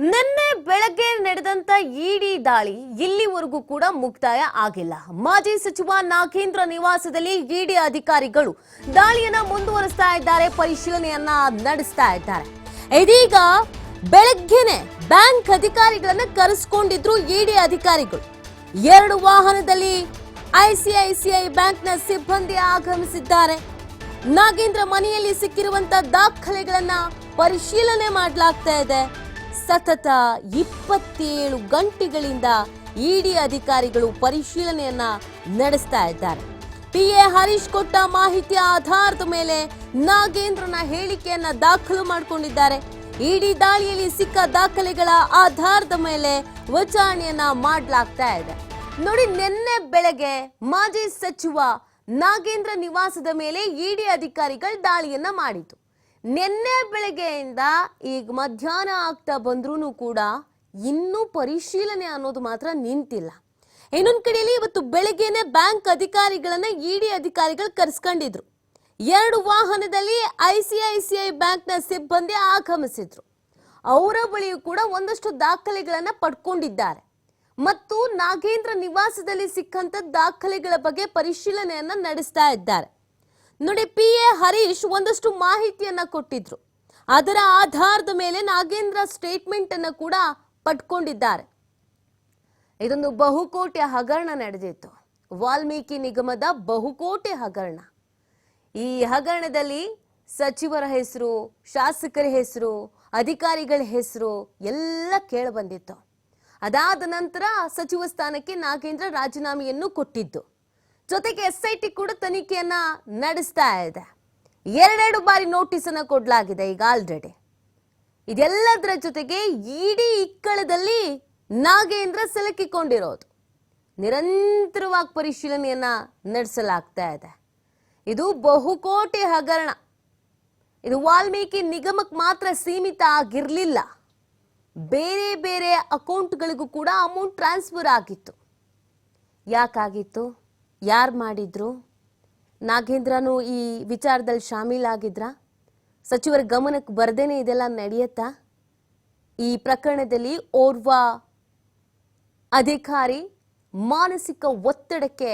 ನಿನ್ನೆ ಬೆಳಗ್ಗೆ ನಡೆದಂತ ಇಡಿ ದಾಳಿ ಇಲ್ಲಿವರೆಗೂ ಕೂಡ ಮುಕ್ತಾಯ ಆಗಿಲ್ಲ. ಮಾಜಿ ಸಚಿವ ನಾಗೇಂದ್ರ ನಿವಾಸದಲ್ಲಿ ಇಡಿ ಅಧಿಕಾರಿಗಳು ದಾಳಿಯನ್ನ ಮುಂದುವರಿಸ್ತಾ ಇದ್ದಾರೆ, ಪರಿಶೀಲನೆಯನ್ನ ನಡೆಸ್ತಾ ಇದ್ದಾರೆ. ಇದೀಗ ಬೆಳಗ್ಗೆನೆ ಬ್ಯಾಂಕ್ ಅಧಿಕಾರಿಗಳನ್ನ ಕರೆಸ್ಕೊಂಡಿದ್ರು ಇಡಿ ಅಧಿಕಾರಿಗಳು. ಎರಡು ವಾಹನದಲ್ಲಿ ಐಸಿಐಸಿಐ ಬ್ಯಾಂಕ್ನ ಸಿಬ್ಬಂದಿ ಆಗಮಿಸಿದ್ದಾರೆ. ನಾಗೇಂದ್ರ ಮನೆಯಲ್ಲಿ ಸಿಕ್ಕಿರುವಂತ ದಾಖಲೆಗಳನ್ನ ಪರಿಶೀಲನೆ ಮಾಡಲಾಗ್ತಾ ಇದೆ. ಸತತ ಇಪ್ಪತ್ತೇಳು ಗಂಟೆಗಳಿಂದ ಇಡಿ ಅಧಿಕಾರಿಗಳು ಪರಿಶೀಲನೆಯನ್ನ ನಡೆಸ್ತಾ ಇದ್ದಾರೆ. ಪಿ ಎ ಹರೀಶ್ ಕೊಟ್ಟ ಮಾಹಿತಿಯ ಆಧಾರದ ಮೇಲೆ ನಾಗೇಂದ್ರನ ಹೇಳಿಕೆಯನ್ನ ದಾಖಲು ಮಾಡಿಕೊಂಡಿದ್ದಾರೆ. ಇಡಿ ದಾಳಿಯಲ್ಲಿ ಸಿಕ್ಕ ದಾಖಲೆಗಳ ಆಧಾರದ ಮೇಲೆ ವಿಚಾರಣೆಯನ್ನ ಮಾಡಲಾಗ್ತಾ ಇದೆ. ನೋಡಿ, ನಿನ್ನೆ ಬೆಳಗ್ಗೆ ಮಾಜಿ ಸಚಿವ ನಾಗೇಂದ್ರ ನಿವಾಸದ ಮೇಲೆ ಇಡಿ ಅಧಿಕಾರಿಗಳು ದಾಳಿಯನ್ನ ಮಾಡಿತು ನಿನ್ನೆ ಬೆಳಗ್ಗೆಯಿಂದ ಈಗ ಮಧ್ಯಾಹ್ನ ಆಗ್ತಾ ಬಂದ್ರೂ ಕೂಡ ಇನ್ನೂ ಪರಿಶೀಲನೆ ಅನ್ನೋದು ಮಾತ್ರ ನಿಂತಿಲ್ಲ. ಇನ್ನೊಂದು ಕಡೆಯಲ್ಲಿ ಇವತ್ತು ಬೆಳಗ್ಗೆನೆ ಬ್ಯಾಂಕ್ ಅಧಿಕಾರಿಗಳನ್ನ ಇಡಿ ಅಧಿಕಾರಿಗಳು ಕರೆಸ್ಕೊಂಡಿದ್ರು. ಎರಡು ವಾಹನದಲ್ಲಿ ಐಸಿಐಸಿಐ ಬ್ಯಾಂಕ್ನ ಸಿಬ್ಬಂದಿ ಆಗಮಿಸಿದ್ರು. ಅವರ ಬಳಿಯೂ ಕೂಡ ಒಂದಷ್ಟು ದಾಖಲೆಗಳನ್ನು ಪಡ್ಕೊಂಡಿದ್ದಾರೆ. ಮತ್ತು ನಾಗೇಂದ್ರ ನಿವಾಸದಲ್ಲಿ ಸಿಕ್ಕಂತ ದಾಖಲೆಗಳ ಬಗ್ಗೆ ಪರಿಶೀಲನೆಯನ್ನ ನಡೆಸ್ತಾ ಇದ್ದಾರೆ. ನೋಡಿ ಪಿ ಎ ಹರೀಶ್ ಒಂದಷ್ಟು ಮಾಹಿತಿಯನ್ನ ಕೊಟ್ಟಿದ್ರು. ಅದರ ಆಧಾರದ ಮೇಲೆ ನಾಗೇಂದ್ರ ಸ್ಟೇಟ್ಮೆಂಟ್ ಅನ್ನ ಕೂಡ ಪಟ್ಕೊಂಡಿದ್ದಾರೆ ಇದೊಂದು ಬಹುಕೋಟಿ ಹಗರಣ ನಡೆದಿತ್ತು. ವಾಲ್ಮೀಕಿ ನಿಗಮದ ಬಹುಕೋಟಿ ಹಗರಣ. ಈ ಹಗರಣದಲ್ಲಿ ಸಚಿವರ ಹೆಸರು, ಶಾಸಕರ ಹೆಸರು, ಅಧಿಕಾರಿಗಳ ಹೆಸರು ಎಲ್ಲ ಕೇಳಬಂದಿತ್ತು ಅದಾದ ನಂತರ ಸಚಿವ ಸ್ಥಾನಕ್ಕೆ ನಾಗೇಂದ್ರ ರಾಜೀನಾಮೆಯನ್ನು ಕೊಟ್ಟಿದ್ದು. ಜೊತೆಗೆ ಎಸ್ ಐ ಟಿ ಕೂಡ ತನಿಖೆಯನ್ನ ನಡೆಸ್ತಾ ಇದೆ. ಎರಡೆರಡು ಬಾರಿ ನೋಟಿಸ್ ಅನ್ನ ಕೊಡಲಾಗಿದೆ ಈಗ ಆಲ್ರೆಡಿ ಇದೆಲ್ಲದರ ಜೊತೆಗೆ ಇಡೀ ಇಕ್ಕಳದಲ್ಲಿ ನಾಗೇಂದ್ರ ಸಿಲುಕಿಕೊಂಡಿರೋದು. ನಿರಂತರವಾಗಿ ಪರಿಶೀಲನೆಯನ್ನ ನಡೆಸಲಾಗ್ತಾ ಇದೆ. ಇದು ಬಹುಕೋಟಿ ಹಗರಣ. ಇದು ವಾಲ್ಮೀಕಿ ನಿಗಮಕ್ಕೆ ಮಾತ್ರ ಸೀಮಿತ ಆಗಿರಲಿಲ್ಲ. ಬೇರೆ ಬೇರೆ ಅಕೌಂಟ್ಗಳಿಗೂ ಕೂಡ ಅಮೌಂಟ್ ಟ್ರಾನ್ಸ್ಫರ್ ಆಗಿತ್ತು. ಯಾಕಾಗಿತ್ತು? ಯಾರು ಮಾಡಿದ್ರು? ನಾಗೇಂದ್ರನು ಈ ವಿಚಾರದಲ್ಲಿ ಶಾಮೀಲಾಗಿದ್ರ? ಸಚಿವರ ಗಮನಕ್ಕೆ ಬರ್ದೇನೆ ಇದೆಲ್ಲ ನಡೆಯುತ್ತಾ? ಈ ಪ್ರಕರಣದಲ್ಲಿ ಓರ್ವ ಅಧಿಕಾರಿ ಮಾನಸಿಕ ಒತ್ತಡಕ್ಕೆ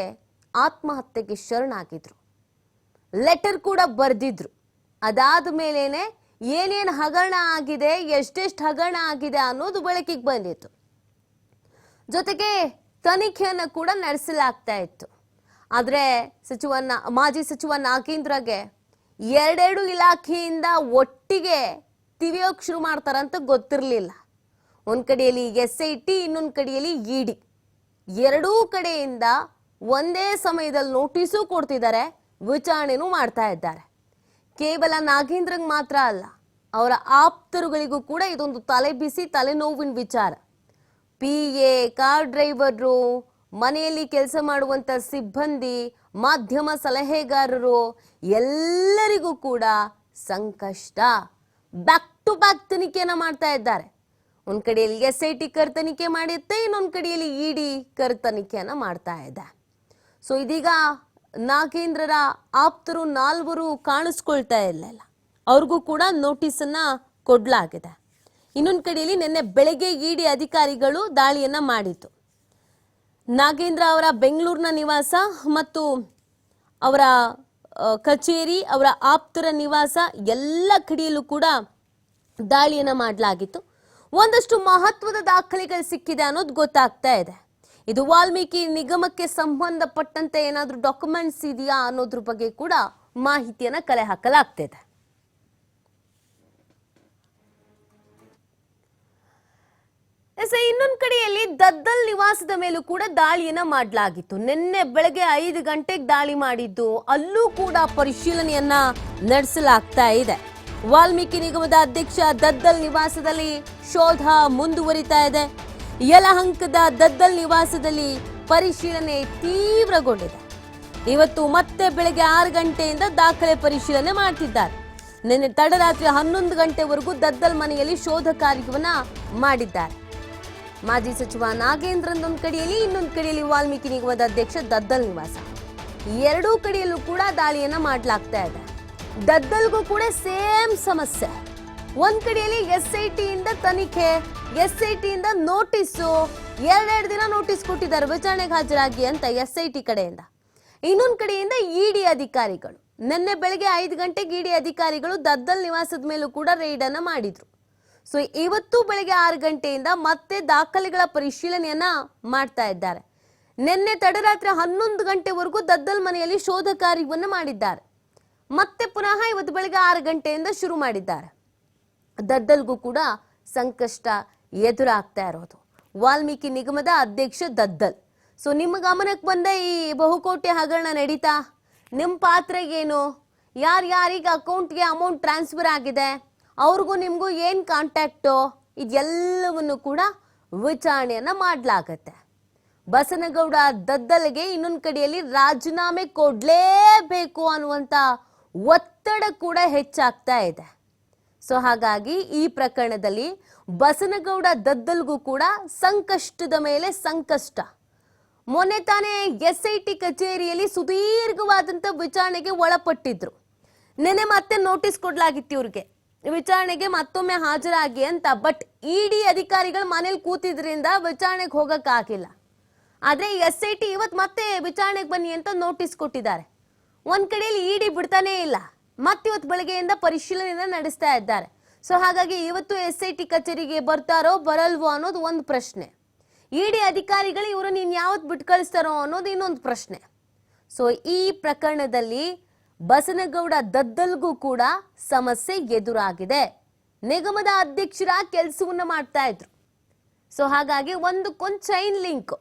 ಆತ್ಮಹತ್ಯೆಗೆ ಶರಣಾಗಿದ್ರು. ಲೆಟರ್ ಕೂಡ ಬರೆದಿದ್ರು. ಅದಾದ ಮೇಲೇನೆ ಏನೇನು ಹಗರಣ ಆಗಿದೆ, ಎಷ್ಟೆಷ್ಟು ಹಗರಣ ಆಗಿದೆ ಅನ್ನೋದು ಬೆಳಕಿಗೆ ಬಂದಿತ್ತು. ಜೊತೆಗೆ ತನಿಖೆಯನ್ನು ಕೂಡ ನಡೆಸಲಾಗ್ತಾ ಇತ್ತು. ಆದರೆ ಸಚಿವ ಮಾಜಿ ಸಚಿವ ನಾಗೇಂದ್ರಗೆ ಎರಡೆರಡು ಇಲಾಖೆಯಿಂದ ಒಟ್ಟಿಗೆ ತಿವಿಯೋಕೆ ಶುರು ಮಾಡ್ತಾರಂತ ಗೊತ್ತಿರಲಿಲ್ಲ. ಒಂದು ಕಡೆಯಲ್ಲಿ ಎಸ್ ಐ ಟಿ ಇನ್ನೊಂದು ಕಡೆಯಲ್ಲಿ ಇ ಡಿ ಎರಡೂ ಕಡೆಯಿಂದ ಒಂದೇ ಸಮಯದಲ್ಲಿ ನೋಟಿಸು ಕೊಡ್ತಿದ್ದಾರೆ, ವಿಚಾರಣೆನೂ ಮಾಡ್ತಾ ಇದ್ದಾರೆ. ಕೇವಲ ನಾಗೇಂದ್ರಗೆ ಮಾತ್ರ ಅಲ್ಲ, ಅವರ ಆಪ್ತರುಗಳಿಗೂ ಕೂಡ ಇದೊಂದು ತಲೆ ಬಿಸಿ, ತಲೆನೋವಿನ ವಿಚಾರ. ಪಿ ಎ, ಕಾರ್ ಡ್ರೈವರ್ರು ಮನೆಯಲ್ಲಿ ಕೆಲಸ ಮಾಡುವಂತ ಸಿಬ್ಬಂದಿ, ಮಾಧ್ಯಮ ಸಲಹೆಗಾರರು, ಎಲ್ಲರಿಗೂ ಕೂಡ ಸಂಕಷ್ಟ. ಬ್ಯಾಕ್ ಟು ಬ್ಯಾಕ್ ತನಿಖೆಯನ್ನು ಮಾಡ್ತಾ ಇದ್ದಾರೆ. ಒಂದು ಕಡೆಯಲ್ಲಿ ಎಸ್ ಐ ಟಿ ಕರ್ ತನಿಖೆ ಮಾಡಿರುತ್ತೆ, ಇನ್ನೊಂದ್ ಕಡೆಯಲ್ಲಿ ಇಡಿ ಕರ್ ತನಿಖೆಯನ್ನ ಮಾಡ್ತಾ ಇದೆ. ಸೊ ಇದೀಗ ನಾಗೇಂದ್ರರ ಆಪ್ತರು ನಾಲ್ವರು ಕಾಣಿಸ್ಕೊಳ್ತಾ ಇರಲಿಲ್ಲ. ಅವ್ರಿಗೂ ಕೂಡ ನೋಟಿಸನ್ನು ಕೊಡ್ಲಾಗಿದೆ. ಇನ್ನೊಂದು ಕಡೆಯಲ್ಲಿ ನಿನ್ನೆ ಬೆಳಗ್ಗೆ ಇಡಿ ಅಧಿಕಾರಿಗಳು ದಾಳಿಯನ್ನ ಮಾಡಿತ್ತು ನಾಗೇಂದ್ರ ಅವರ ಬೆಂಗಳೂರಿನ ನಿವಾಸ ಮತ್ತು ಅವರ ಕಚೇರಿ, ಅವರ ಆಪ್ತರ ನಿವಾಸ ಎಲ್ಲ ಕಡೆಯಲ್ಲೂ ಕೂಡ ದಾಳಿಯನ್ನು ಮಾಡಲಾಗಿತ್ತು. ಒಂದಷ್ಟು ಮಹತ್ವದ ದಾಖಲೆಗಳು ಸಿಕ್ಕಿದೆ ಅನ್ನೋದು ಗೊತ್ತಾಗ್ತಾ ಇದೆ. ಇದು ವಾಲ್ಮೀಕಿ ನಿಗಮಕ್ಕೆ ಸಂಬಂಧಪಟ್ಟಂತೆ ಏನಾದರೂ ಡಾಕ್ಯುಮೆಂಟ್ಸ್ ಇದೆಯಾ ಅನ್ನೋದ್ರ ಬಗ್ಗೆ ಕೂಡ ಮಾಹಿತಿಯನ್ನು ಕಲೆ ಹಾಕಲಾಗ್ತಿದೆ. ಎಸ್, ಇನ್ನೊಂದು ಕಡೆಯಲ್ಲಿ ದದ್ದಲ್ ನಿವಾಸದ ಮೇಲೂ ಕೂಡ ದಾಳಿಯನ್ನ ಮಾಡಲಾಗಿತ್ತು. ನಿನ್ನೆ ಬೆಳಗ್ಗೆ ಐದು ಗಂಟೆಗೆ ದಾಳಿ ಮಾಡಿದ್ದು ಅಲ್ಲೂ ಕೂಡ ಪರಿಶೀಲನೆಯನ್ನ ನಡೆಸಲಾಗ್ತಾ ಇದೆ. ವಾಲ್ಮೀಕಿ ನಿಗಮದ ಅಧ್ಯಕ್ಷ ದದ್ದಲ್ ನಿವಾಸದಲ್ಲಿ ಶೋಧ ಮುಂದುವರಿತಾ ಇದೆ. ಯಲಹಂಕದ ದದ್ದಲ್ ನಿವಾಸದಲ್ಲಿ ಪರಿಶೀಲನೆ ತೀವ್ರಗೊಂಡಿದೆ. ಇವತ್ತು ಮತ್ತೆ ಬೆಳಗ್ಗೆ ಆರು ಗಂಟೆಯಿಂದ ದಾಖಲೆ ಪರಿಶೀಲನೆ ಮಾಡ್ತಿದ್ದಾರೆ. ನಿನ್ನೆ ತಡರಾತ್ರಿ ಹನ್ನೊಂದು ಗಂಟೆವರೆಗೂ ದದ್ದಲ್ ಮನೆಯಲ್ಲಿ ಶೋಧ ಕಾರ್ಯವನ್ನ ಮಾಡಿದ್ದಾರೆ. ಮಾಜಿ ಸಚಿವ ನಾಗೇಂದ್ರನ್ ಒಂದು ಕಡೆಯಲ್ಲಿ, ಇನ್ನೊಂದು ಕಡೆಯಲ್ಲಿ ವಾಲ್ಮೀಕಿ ನಿಗಮದ ಅಧ್ಯಕ್ಷ ದದ್ದಲ್ ನಿವಾಸ. ಎರಡೂ ಕಡೆಯಲ್ಲೂ ಕೂಡ ದಾಳಿಯನ್ನ ಮಾಡಲಾಗ್ತಾ ಇದೆ. ದದ್ದಲ್ಗೂ ಕೂಡ ಸೇಮ್ ಸಮಸ್ಯೆ. ಒಂದ್ ಕಡೆಯಲ್ಲಿ ಎಸ್ ಐ ಟಿಯಿಂದ ತನಿಖೆ ಎಸ್ ಐ ಟಿಯಿಂದ ನೋಟಿಸ್ಸು ಎರಡೆರಡು ದಿನ ನೋಟಿಸ್ ಕೊಟ್ಟಿದ್ದಾರೆ ವಿಚಾರಣೆಗೆ ಹಾಜರಾಗಿ ಅಂತ ಎಸ್ ಐ ಟಿ ಕಡೆಯಿಂದ. ಇನ್ನೊಂದ್ ಕಡೆಯಿಂದ ಇಡಿ ಅಧಿಕಾರಿಗಳು. ನಿನ್ನೆ ಬೆಳಗ್ಗೆ ಐದು ಗಂಟೆಗೆ ಇಡಿ ಅಧಿಕಾರಿಗಳು ದದ್ದಲ್ ನಿವಾಸದ ಮೇಲೂ ಕೂಡ ರೈಡ್ ಅನ್ನ ಮಾಡಿದ್ರು. ಸೊ ಇವತ್ತು ಬೆಳಗ್ಗೆ ಆರು ಗಂಟೆಯಿಂದ ಮತ್ತೆ ದಾಖಲೆಗಳ ಪರಿಶೀಲನೆಯನ್ನ ಮಾಡ್ತಾ ಇದ್ದಾರೆ. ನಿನ್ನೆ ತಡರಾತ್ರಿ ಹನ್ನೊಂದು ಗಂಟೆವರೆಗೂ ದದ್ದಲ್ ಮನೆಯಲ್ಲಿ ಶೋಧ ಕಾರ್ಯವನ್ನು ಮಾಡಿದ್ದಾರೆ. ಮತ್ತೆ ಪುನಃ ಇವತ್ತು ಬೆಳಗ್ಗೆ ಆರು ಗಂಟೆಯಿಂದ ಶುರು ಮಾಡಿದ್ದಾರೆ. ದದ್ದಲ್ಗೂ ಕೂಡ ಸಂಕಷ್ಟ ಎದುರಾಗ್ತಾ ಇರೋದು. ವಾಲ್ಮೀಕಿ ನಿಗಮದ ಅಧ್ಯಕ್ಷ ದದ್ದಲ್. ಸೊ ನಿಮ್ಮ ಗಮನಕ್ಕೆ ಬಂದ ಈ ಬಹುಕೋಟಿ ಹಗರಣ ನಡೀತಾ? ನಿಮ್ಮ ಪಾತ್ರ ಏನು ಯಾರ್ಯಾರಿಗೆ ಅಕೌಂಟ್ಗೆ ಅಮೌಂಟ್ ಟ್ರಾನ್ಸ್ಫರ್ ಆಗಿದೆ? ಅವ್ರಿಗೂ ನಿಮಗೂ ಏನು ಕಾಂಟ್ಯಾಕ್ಟು ಇದೆಲ್ಲವನ್ನು ಕೂಡ ವಿಚಾರಣೆಯನ್ನು ಮಾಡಲಾಗತ್ತೆ. ಬಸನಗೌಡ ದದ್ದಲ್ಗೆ ಇನ್ನೊಂದು ಕಡೆಯಲ್ಲಿ ರಾಜೀನಾಮೆ ಕೊಡಲೇಬೇಕು ಅನ್ನುವಂಥ ಒತ್ತಡ ಕೂಡ ಹೆಚ್ಚಾಗ್ತಾ ಇದೆ. ಸೊ ಹಾಗಾಗಿ ಈ ಪ್ರಕರಣದಲ್ಲಿ ಬಸನಗೌಡ ದದ್ದಲ್ಗೂ ಕೂಡ ಸಂಕಷ್ಟದ ಮೇಲೆ ಸಂಕಷ್ಟ. ಮೊನ್ನೆ ತಾನೇ ಎಸ್ ಐ ಟಿ ಕಚೇರಿಯಲ್ಲಿ ಸುದೀರ್ಘವಾದಂತ ವಿಚಾರಣೆಗೆ ಒಳಪಟ್ಟಿದ್ರು. ನೆನೆ ಮತ್ತೆ ನೋಟಿಸ್ ಕೊಡಲಾಗಿತ್ತು ಇವ್ರಿಗೆ. ವಿಚಾರಣೆಗೆ ಮತ್ತೊಮ್ಮೆ ಹಾಜರಾಗಿ ಅಂತ. ಬಟ್ ಇಡಿ ಅಧಿಕಾರಿಗಳು ಮನೇಲಿ ಕೂತಿದ್ರಿಂದ ವಿಚಾರಣೆಗೆ ಹೋಗೋಕ್ಕಾಗಿಲ್ಲ ಆದ್ರೆ ಎಸ್ ಐ ಟಿ ಇವತ್ತು ಮತ್ತೆ ವಿಚಾರಣೆಗೆ ಬನ್ನಿ ಅಂತ ನೋಟಿಸ್ ಕೊಟ್ಟಿದ್ದಾರೆ. ಒಂದು ಕಡೆಯಲ್ಲಿ ಇಡಿ ಬಿಡ್ತಾನೇ ಇಲ್ಲ. ಮತ್ತಿವತ್ತು ಬೆಳಗ್ಗೆಯಿಂದ ಪರಿಶೀಲನೆಯಿಂದ ನಡೆಸ್ತಾ ಇದ್ದಾರೆ. ಸೊ ಹಾಗಾಗಿ ಇವತ್ತು ಎಸ್ ಐ ಟಿ ಕಚೇರಿಗೆ ಬರ್ತಾರೋ ಬರಲ್ವೋ ಅನ್ನೋದು ಒಂದು ಪ್ರಶ್ನೆ. ಇಡಿ ಅಧಿಕಾರಿಗಳು ಇವರು ನೀನು ಯಾವತ್ತು ಬಿಟ್ಟು ಕಳಿಸ್ತಾರೋ ಅನ್ನೋದು ಇನ್ನೊಂದು ಪ್ರಶ್ನೆ. ಸೊ ಈ ಪ್ರಕರಣದಲ್ಲಿ ಬಸನಗೌಡ ದದ್ದಲ್ಗೂ ಕೂಡ ಸಮಸ್ಯೆ ಎದುರಾಗಿದೆ. ನಿಗಮದ ಅಧ್ಯಕ್ಷರ ಕೆಲಸವನ್ನ ಮಾಡ್ತಾ ಇದ್ರು. ಸೊ ಹಾಗಾಗಿ ಒಂದಕ್ಕೊಂದು ಚೈನ್ ಲಿಂಕ್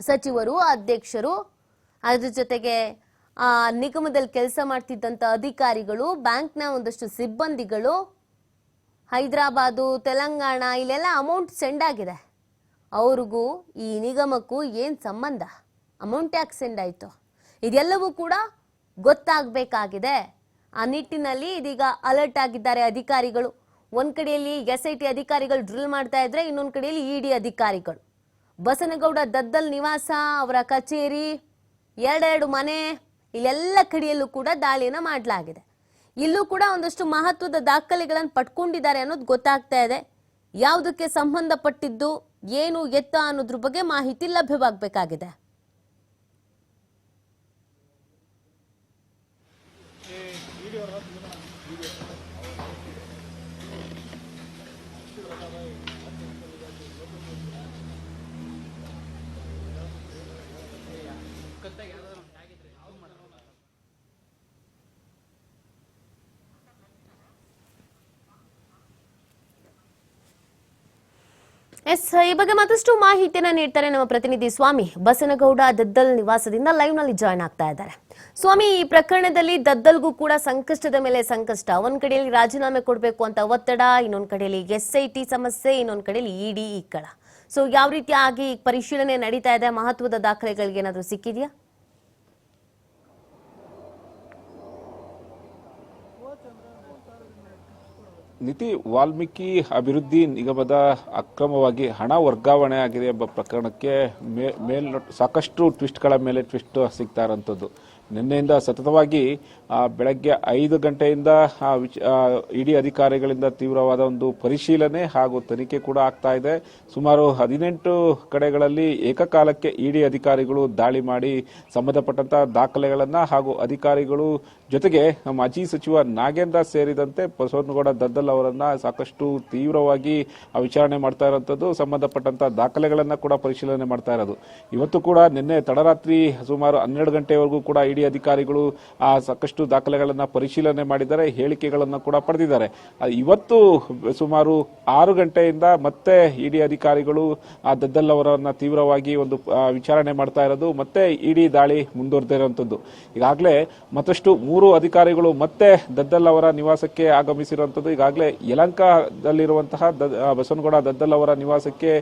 ಸಚಿವರು, ಅಧ್ಯಕ್ಷರು, ಅದ್ರ ಜೊತೆಗೆ, ಆ, ನಿಗಮದಲ್ಲಿ ಕೆಲಸ ಮಾಡ್ತಿದ್ದಂಥ ಅಧಿಕಾರಿಗಳು, ಬ್ಯಾಂಕ್ನ ಒಂದಷ್ಟು ಸಿಬ್ಬಂದಿಗಳು, ಹೈದರಾಬಾದು, ತೆಲಂಗಾಣ, ಇಲ್ಲೆಲ್ಲ ಅಮೌಂಟ್ ಸೆಂಡ್ ಆಗಿದೆ. ಅವ್ರಿಗೂ ಈ ನಿಗಮಕ್ಕೂ ಏನು ಸಂಬಂಧ? ಅಮೌಂಟ್ ಯಾಕೆ ಸೆಂಡ್ ಆಯಿತು? ಇದೆಲ್ಲವೂ ಕೂಡ ಗೊತ್ತಾಗಬೇಕಾಗಿದೆ. ಆ ನಿಟ್ಟಿನಲ್ಲಿ ಇದೀಗ ಅಲರ್ಟ್ ಆಗಿದ್ದಾರೆ ಅಧಿಕಾರಿಗಳು. ಒಂದು ಕಡೆಯಲ್ಲಿ ಎಸ್ ಐ ಟಿ ಅಧಿಕಾರಿಗಳು ಡ್ರಿಲ್ ಮಾಡ್ತಾ ಇದ್ರೆ, ಇನ್ನೊಂದು ಕಡೆಯಲ್ಲಿ ಇಡಿ ಅಧಿಕಾರಿಗಳು. ಬಸನಗೌಡ ದದ್ದಲ್ ನಿವಾಸ, ಅವರ ಕಚೇರಿ, ಎರಡೆರಡು ಮನೆ, ಇಲ್ಲೆಲ್ಲ ಕಡೆಯಲ್ಲೂ ಕೂಡ ದಾಳಿಯನ್ನ ಮಾಡಲಾಗಿದೆ. ಇಲ್ಲೂ ಕೂಡ ಒಂದಷ್ಟು ಮಹತ್ವದ ದಾಖಲೆಗಳನ್ನು ಪಟ್ಕೊಂಡಿದ್ದಾರೆ ಅನ್ನೋದು ಗೊತ್ತಾಗ್ತಾ ಇದೆ. ಯಾವುದಕ್ಕೆ ಸಂಬಂಧಪಟ್ಟಿದ್ದು, ಏನು ಎತ್ತ ಅನ್ನೋದ್ರ ಬಗ್ಗೆ ಮಾಹಿತಿ ಲಭ್ಯವಾಗಬೇಕಾಗಿದೆ. ಎಸ್ ಈ ಬಗ್ಗೆ ಮತ್ತಷ್ಟು ಮಾಹಿತಿಯನ್ನು ನೀಡ್ತಾರೆ ನಮ್ಮ ಪ್ರತಿನಿಧಿ ಸ್ವಾಮಿ. ಬಸನಗೌಡ ದದ್ದಲ್ ನಿವಾಸದಿಂದ ಲೈವ್ನಲ್ಲಿ ಜಾಯ್ನ್ ಆಗ್ತಾ ಇದ್ದಾರೆ. ಸ್ವಾಮಿ, ಈ ಪ್ರಕರಣದಲ್ಲಿ ದದ್ದಲ್ಗೂ ಕೂಡ ಸಂಕಷ್ಟದ ಮೇಲೆ ಸಂಕಷ್ಟ. ಒಂದ್ ಕಡೆಯಲ್ಲಿ ರಾಜೀನಾಮೆ ಕೊಡಬೇಕು ಅಂತ ಒತ್ತಡ, ಇನ್ನೊಂದ್ ಕಡೆಯಲ್ಲಿ ಎಸ್ ಐ ಟಿ ಸಮಸ್ಯೆ, ಇನ್ನೊಂದ್ ಕಡೆಯಲ್ಲಿ ಇಡಿ ಇಕ್ಕಳ ಸೊ ಯಾವ ರೀತಿಯಾಗಿ ಪರಿಶೀಲನೆ ನಡೀತಾ ಇದೆ? ಮಹತ್ವದ ದಾಖಲೆಗಳಿಗೆ ಏನಾದರೂ ಸಿಕ್ಕಿದೆಯಾ? ನಿತಿ ವಾಲ್ಮೀಕಿ ಅಭಿವೃದ್ಧಿ ನಿಗಮದ ಅಕ್ರಮವಾಗಿ ಹಣ ವರ್ಗಾವಣೆ ಆಗಿದೆ ಎಂಬ ಪ್ರಕರಣಕ್ಕೆ ಮೇ ಮೇಲ್ ಸಾಕಷ್ಟು ಟ್ವಿಸ್ಟ್ಗಳ ಮೇಲೆ ಟ್ವಿಸ್ಟ್ ಸಿಗ್ತಾ ಇರೋಂಥದ್ದು. ನಿನ್ನೆಯಿಂದ ಸತತವಾಗಿ ಬೆಳಗ್ಗೆ ಐದು ಗಂಟೆಯಿಂದ ಇಡಿ ಅಧಿಕಾರಿಗಳಿಂದ ತೀವ್ರವಾದ ಒಂದು ಪರಿಶೀಲನೆ ಹಾಗೂ ತನಿಖೆ ಕೂಡ ಆಗ್ತಾ ಇದೆ. ಸುಮಾರು ಹದಿನೆಂಟು ಕಡೆಗಳಲ್ಲಿ ಏಕಕಾಲಕ್ಕೆ ಇಡಿ ಅಧಿಕಾರಿಗಳು ದಾಳಿ ಮಾಡಿ ಸಂಬಂಧಪಟ್ಟಂತಹ ದಾಖಲೆಗಳನ್ನು ಹಾಗೂ ಅಧಿಕಾರಿಗಳು ಜೊತೆಗೆ ಮಾಜಿ ಸಚಿವ ನಾಗೇಂದ್ರ ಸೇರಿದಂತೆ ಬಸವನಗೌಡ ದದ್ದಲ್ ಅವರನ್ನ ಸಾಕಷ್ಟು ತೀವ್ರವಾಗಿ ವಿಚಾರಣೆ ಮಾಡ್ತಾ ಇರೋಂಥದ್ದು ಸಂಬಂಧಪಟ್ಟಂತಹ ದಾಖಲೆಗಳನ್ನ ಕೂಡ ಪರಿಶೀಲನೆ ಮಾಡ್ತಾ ಇರೋದು. ಇವತ್ತು ಕೂಡ ನಿನ್ನೆ ತಡರಾತ್ರಿ ಸುಮಾರು ಹನ್ನೆರಡು ಗಂಟೆವರೆಗೂ ಕೂಡ ಇಡಿ ಅಧಿಕಾರಿಗಳು ಆ ಸಾಕಷ್ಟು ದಾಖಲೆಗಳನ್ನ ಪರಿಶೀಲನೆ ಮಾಡಿದ್ದಾರೆ, ಹೇಳಿಕೆಗಳನ್ನ ಕೂಡ ಪಡೆದಿದ್ದಾರೆ. ಇವತ್ತು ಸುಮಾರು ಆರು ಗಂಟೆಯಿಂದ ಮತ್ತೆ ಇಡಿ ಅಧಿಕಾರಿಗಳು ಆ ದದ್ದಲ್ ಅವರನ್ನ ತೀವ್ರವಾಗಿ ಒಂದು ವಿಚಾರಣೆ ಮಾಡ್ತಾ ಇರೋದು, ಮತ್ತೆ ಇಡಿ ದಾಳಿ ಮುಂದುವರೆದಿರುವಂತದ್ದು ಈಗಾಗಲೇ ಮತ್ತಷ್ಟು ಮೂರು ಅಧಿಕಾರಿಗಳು ಮತ್ತೆ ದದ್ದಲ್ ಅವರ ನಿವಾಸಕ್ಕೆ ಆಗಮಿಸಿರುವಂಥದ್ದು ಈಗಾಗಲೇ ಯಲಂಕದಲ್ಲಿರುವಂತಹ ಬಸವನಗೌಡ ದದ್ದಲ್ ಅವರ ನಿವಾಸಕ್ಕೆ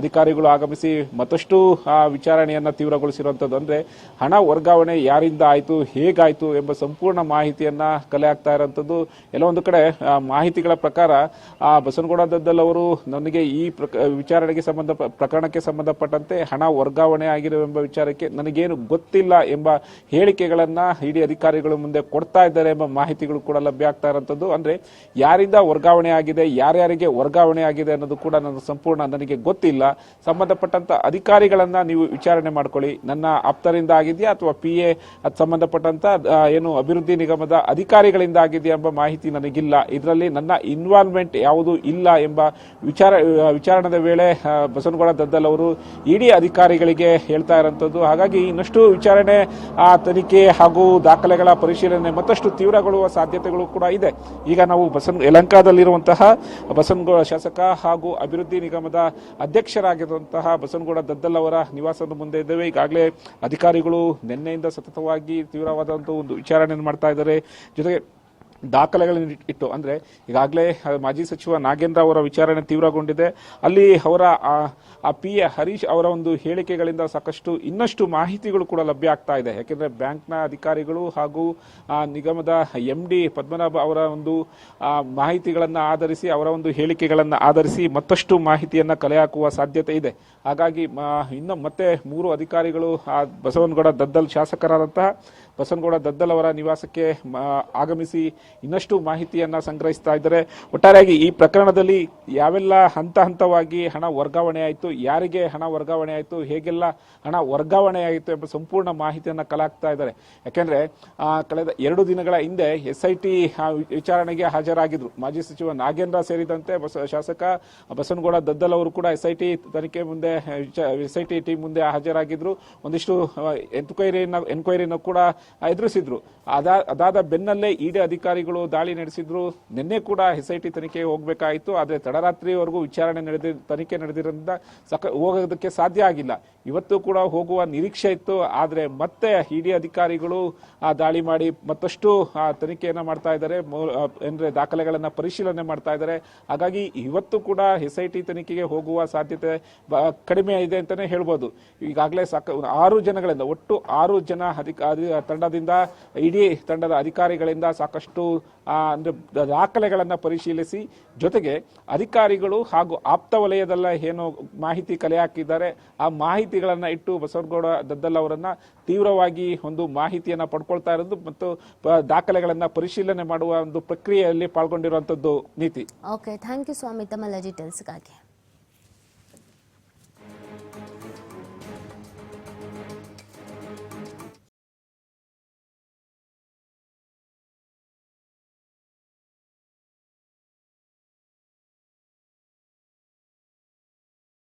ಅಧಿಕಾರಿಗಳು ಆಗಮಿಸಿ ಮತ್ತಷ್ಟು ಆ ವಿಚಾರಣೆಯನ್ನ ತೀವ್ರಗೊಳಿಸಿರುವಂಥದ್ದು ಅಂದ್ರೆ ಹಣ ವರ್ಗಾವಣೆ ಯಾರಿಂದ ಆಯಿತು ಹೇಗಾಯಿತು ಎಂಬ ಸಂಪೂರ್ಣ ಮಾಹಿತಿಯನ್ನು ಕಲೆ ಆಗ್ತಾ ಇರೋಂಥದ್ದು. ಎಲ್ಲ ಒಂದು ಕಡೆ ಮಾಹಿತಿಗಳ ಪ್ರಕಾರ, ಆ ಬಸನಗೌಡ ದದ್ದಲ್ ಅವರು ನನಗೆ ಈ ಪ್ರಕ- ವಿಚಾರಣೆಗೆ ಸಂಬಂಧ, ಪ್ರಕರಣಕ್ಕೆ ಸಂಬಂಧಪಟ್ಟಂತೆ ಹಣ ವರ್ಗಾವಣೆ ಆಗಿರುವೆಂಬ ಎಂಬ ವಿಚಾರಕ್ಕೆ ನನಗೇನು ಗೊತ್ತಿಲ್ಲ ಎಂಬ ಹೇಳಿಕೆಗಳನ್ನು ಇಡಿ ಅಧಿಕಾರಿಗಳು ಮುಂದೆ ಕೊಡ್ತಾ ಇದ್ದಾರೆ ಎಂಬ ಮಾಹಿತಿಗಳು ಕೂಡ ಲಭ್ಯ ಆಗ್ತಾ ಇರೋಂಥದ್ದು. ಅಂದ್ರೆ ಯಾರಿಂದ ವರ್ಗಾವಣೆ ಆಗಿದೆ ಯಾರ್ಯಾರಿಗೆ ವರ್ಗಾವಣೆ ಆಗಿದೆ ಅನ್ನೋದು ಕೂಡ ನನ್ನ ಸಂಪೂರ್ಣ ನನಗೆ ಗೊತ್ತಿಲ್ಲ. ಸಂಬಂಧಪಟ್ಟಂತ ಅಧಿಕಾರಿಗಳನ್ನು ನೀವು ವಿಚಾರಣೆ ಮಾಡ್ಕೊಳ್ಳಿ. ನನ್ನ ಆಪ್ತರಿಂದ ಆಗಿದೆಯಾ ಅಥವಾ ಪಿ ಎ ಸಂಬಂಧಪಟ್ಟಂತ ಏನು ಅಭಿವೃದ್ಧಿ ನಿಗಮದ ಅಧಿಕಾರಿಗಳಿಂದ ಆಗಿದೆ ಎಂಬ ಮಾಹಿತಿ ನನಗಿಲ್ಲ. ಇದರಲ್ಲಿ ನನ್ನ ಇನ್ವಾಲ್ವ್ಮೆಂಟ್ ಯಾವುದು ಇಲ್ಲ ಎಂಬ ವಿಚಾರ, ವಿಚಾರಣದ ವೇಳೆ ಬಸವನಗೌಡ ದದ್ದಲ್ ಅವರು ಇಡಿ ಅಧಿಕಾರಿಗಳಿಗೆ ಹೇಳ್ತಾ ಇರೋಂಥದ್ದು. ಹಾಗಾಗಿ ಇನ್ನಷ್ಟು ವಿಚಾರಣೆ, ಆ, ತನಿಖೆ ಹಾಗೂ ದಾಖಲೆಗಳ ಪರಿಶೀಲನೆ ಮತ್ತಷ್ಟು ತೀವ್ರಗೊಳ್ಳುವ ಸಾಧ್ಯತೆಗಳು ಕೂಡ ಇದೆ. ಈಗ ನಾವು ಬಸನ್ ಯಲಂಕಾದಲ್ಲಿರುವಂತಹ ಬಸವನಗೌಡ ಶಾಸಕ ಹಾಗೂ ಅಭಿವೃದ್ಧಿ ನಿಗಮದ ಅಧ್ಯಕ್ಷರಾಗಿರುವಂತಹ ಬಸವನಗೌಡ ದದ್ದಲ್ ಅವರ ನಿವಾಸದ ಮುಂದೆ ಇದ್ದೇವೆ. ಈಗಾಗಲೇ ಅಧಿಕಾರಿಗಳು ನಿನ್ನೆಯಿಂದ ಸತತವಾಗಿ ತೀವ್ರವಾದಂತಹ ಒಂದು ವಿಚಾರಣೆಯನ್ನು ಮಾಡ್ತಾ ಇದ್ದಾರೆ. ಜೊತೆಗೆ ದಾಖಲೆಗಳನ್ನು ಇಟ್- ಇಟ್ಟು, ಅಂದ್ರೆ ಈಗಾಗಲೇ ಮಾಜಿ ಸಚಿವ ನಾಗೇಂದ್ರ ಅವರ ವಿಚಾರಣೆ ತೀವ್ರಗೊಂಡಿದೆ. ಅಲ್ಲಿ ಅವರ, ಆ- ಪಿ ಎ ಹರೀಶ್ ಅವರ ಒಂದು ಹೇಳಿಕೆಗಳಿಂದ ಸಾಕಷ್ಟು ಇನ್ನಷ್ಟು ಮಾಹಿತಿಗಳು ಕೂಡ ಲಭ್ಯ ಆಗ್ತಾ ಇದೆ. ಯಾಕೆಂದ್ರೆ ಬ್ಯಾಂಕ್ನ ಅಧಿಕಾರಿಗಳು ಹಾಗೂ ನಿಗಮದ ಎಂ ಡಿ ಪದ್ಮನಾಭ ಅವರ ಒಂದು ಮಾಹಿತಿಗಳನ್ನು ಆಧರಿಸಿ, ಅವರ ಒಂದು ಹೇಳಿಕೆಗಳನ್ನು ಆಧರಿಸಿ ಮತ್ತಷ್ಟು ಮಾಹಿತಿಯನ್ನು ಕಲೆ ಹಾಕುವ ಸಾಧ್ಯತೆ ಇದೆ. ಹಾಗಾಗಿ ಇನ್ನು ಮತ್ತೆ ಮೂರು ಅಧಿಕಾರಿಗಳು, ಆ, ಬಸವನಗೌಡ ದದ್ದಲ್ ಶಾಸಕರಾದಂತಹ ಬಸವನಗೌಡ ದದ್ದಲ್ ಅವರ ನಿವಾಸಕ್ಕೆ ಆಗಮಿಸಿ ಇನ್ನಷ್ಟು ಮಾಹಿತಿಯನ್ನ ಸಂಗ್ರಹಿಸ್ತಾ ಇದ್ದಾರೆ. ಒಟ್ಟಾರೆಯಾಗಿ ಈ ಪ್ರಕರಣದಲ್ಲಿ ಯಾವೆಲ್ಲ ಹಂತ ಹಂತವಾಗಿ ಹಣ ವರ್ಗಾವಣೆ ಆಯಿತು, ಯಾರಿಗೆ ಹಣ ವರ್ಗಾವಣೆ ಆಯಿತು, ಹೇಗೆಲ್ಲ ಹಣ ವರ್ಗಾವಣೆ ಆಯಿತು ಎಂಬ ಸಂಪೂರ್ಣ ಮಾಹಿತಿಯನ್ನ ಕಲಾಗ್ತಾ ಇದ್ದಾರೆ. ಯಾಕೆಂದ್ರೆ ಕಳೆದ ಎರಡು ದಿನಗಳ ಹಿಂದೆ ಎಸ್ ಐ ಟಿ ವಿಚಾರಣೆಗೆ ಹಾಜರಾಗಿದ್ರು. ಮಾಜಿ ಸಚಿವ ನಾಗೇಂದ್ರ ಸೇರಿದಂತೆ ಬಸ, ಶಾಸಕ ಬಸನಗೌಡ ದದ್ದಲ್ ಅವರು ಕೂಡ ಎಸ್ ಐ ಟಿ ತನಿಖೆ ಮುಂದೆ ಎಸ್ ಐ ಟಿ ಟೀಮ್ ಮುಂದೆ ಹಾಜರಾಗಿದ್ರು. ಒಂದಿಷ್ಟು ಎನ್ಕ್ವೈರಿಯನ್ನು ಎನ್ಕ್ವೈರಿಯನ್ನು ಕೂಡ ಎದುರಿಸಿದ್ರು. ಅದಾ, ಅದಾದ ಬೆನ್ನಲ್ಲೇ ಇಡಿ ಅಧಿಕಾರಿಗಳು ದಾಳಿ ನಡೆಸಿದ್ರು. ನಿನ್ನೆ ಕೂಡ ಎಸ್ ಐ ಟಿ ತನಿಖೆಗೆ ಹೋಗಬೇಕಾಯಿತು. ಆದರೆ ತಡರಾತ್ರಿವರೆಗೂ ವಿಚಾರಣೆ ನಡೆದಿ, ತನಿಖೆ ನಡೆದಿರೋದ್ರಿಂದ ಸಕ, ಹೋಗೋದಕ್ಕೆ ಸಾಧ್ಯ ಆಗಿಲ್ಲ. ಇವತ್ತು ಕೂಡ ಹೋಗುವ ನಿರೀಕ್ಷೆ ಇತ್ತು. ಆದರೆ ಮತ್ತೆ ಇಡಿ ಅಧಿಕಾರಿಗಳು, ಆ, ದಾಳಿ ಮಾಡಿ ಮತ್ತಷ್ಟು, ಆ, ತನಿಖೆಯನ್ನ ಮಾಡ್ತಾ ಇದ್ದಾರೆ. ಅಂದರೆ ದಾಖಲೆಗಳನ್ನು ಪರಿಶೀಲನೆ ಮಾಡ್ತಾ ಇದ್ದಾರೆ. ಹಾಗಾಗಿ ಇವತ್ತು ಕೂಡ ಎಸ್ ಐ ಟಿ ತನಿಖೆಗೆ ಹೋಗುವ ಸಾಧ್ಯತೆ ಕಡಿಮೆ ಇದೆ ಅಂತಾನೆ ಹೇಳ್ಬೋದು. ಈಗಾಗಲೇ ಸಾಕ, ಆರು ಜನಗಳಿಂದ ಒಟ್ಟು ಆರು ಜನ ಅಧಿಕಾರಿ ತಂಡದಿಂದ, ಇಡೀ ತಂಡದ ಅಧಿಕಾರಿಗಳಿಂದ ಸಾಕಷ್ಟು ಅಂದರೆ ದಾಖಲೆಗಳನ್ನ ಪರಿಶೀಲಿಸಿ, ಜೊತೆಗೆ ಅಧಿಕಾರಿಗಳು ಹಾಗೂ ಆಪ್ತ ವಲಯದಲ್ಲ ಏನು ಮಾಹಿತಿ ಕಲೆ ಹಾಕಿದ್ದಾರೆ. ಆ ಮಾಹಿತಿಗಳನ್ನು ಇಟ್ಟು ಬಸವನಗೌಡ ದದ್ದಲ್ ಅವರನ್ನು ತೀವ್ರವಾಗಿ ಒಂದು ಮಾಹಿತಿಯನ್ನ ಪಡ್ಕೊಳ್ತಾ ಇರೋದು ಮತ್ತು ದಾಖಲೆಗಳನ್ನ ಪರಿಶೀಲನೆ ಮಾಡುವ ಒಂದು ಪ್ರಕ್ರಿಯೆಯಲ್ಲಿ ಪಾಲ್ಗೊಂಡಿರುವಂಥದ್ದು ನೀತಿ. ಓಕೆ ಥ್ಯಾಂಕ್ ಯು ಸ್ವಾಮಿ ತಮ್ಮ ಡೀಟೇಲ್ಸ್ಗಾಗಿ